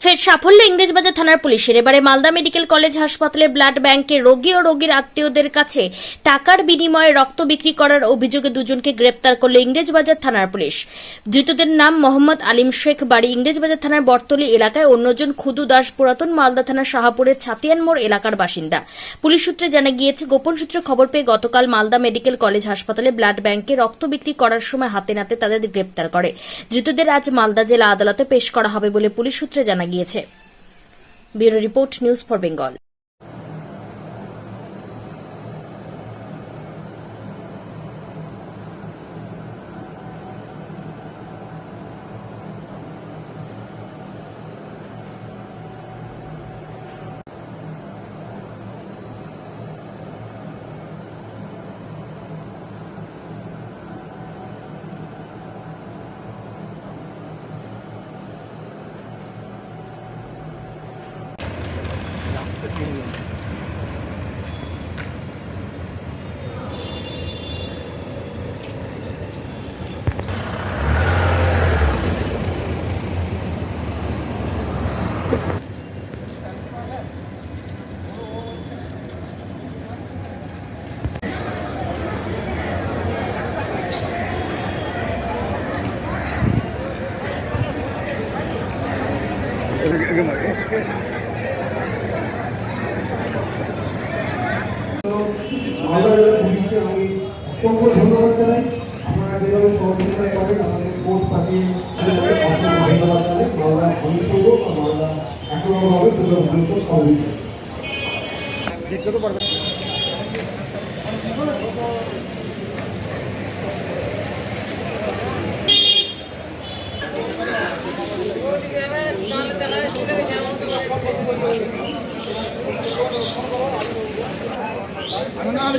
ফের সাফল্য ইংরেজবাজার থানার পুলিশের। এবারে মালদা মেডিকেল কলেজ হাসপাতালে ব্লাড ব্যাংকে রোগী ও রোগীর আত্মীয়দের কাছে টাকার বিনিময়ে রক্ত বিক্রি করার অভিযোগে দুজনকে গ্রেপ্তার করল ইংরেজবাজার থানার পুলিশ। ধৃতদের নাম মোহাম্মদ আলিম শেখ, বাড়ি ইংরেজবাজার থানার বর্তলি এলাকায় অন্যজন খুদু দাস, পুরাতন মালদা থানার শাহাপুরের ছাতিয়ান মোড় এলাকার বাসিন্দা। পুলিশ সূত্রে জানা গিয়েছে, গোপন সূত্রে খবর পেয়ে গতকাল মালদা মেডিকেল কলেজ হাসপাতালে ব্লাড ব্যাংকে রক্ত বিক্রি করার সময় হাতে নাতে তাদের গ্রেপ্তার করে। ধৃতদের আজ মালদা জেলা আদালতে পেশ করা হবে বলে পুলিশ সূত্রে জানা গিয়েছে। Bureau report news for Bengal. 이거 말이야. Malda জেলা পুলিশকে আমি অসংখ্য ধন্যবাদ জানাই। আপনারা যেভাবে সহযোগিতা করেন আমাদের কোর্ট পাঠিয়ে অসংখ্য ধন্যবাদ জানাই। মালদা অনুসঙ্গ বা মালদা একরকমভাবে দুটো অনুসঙ্গ সহযোগিতা তো না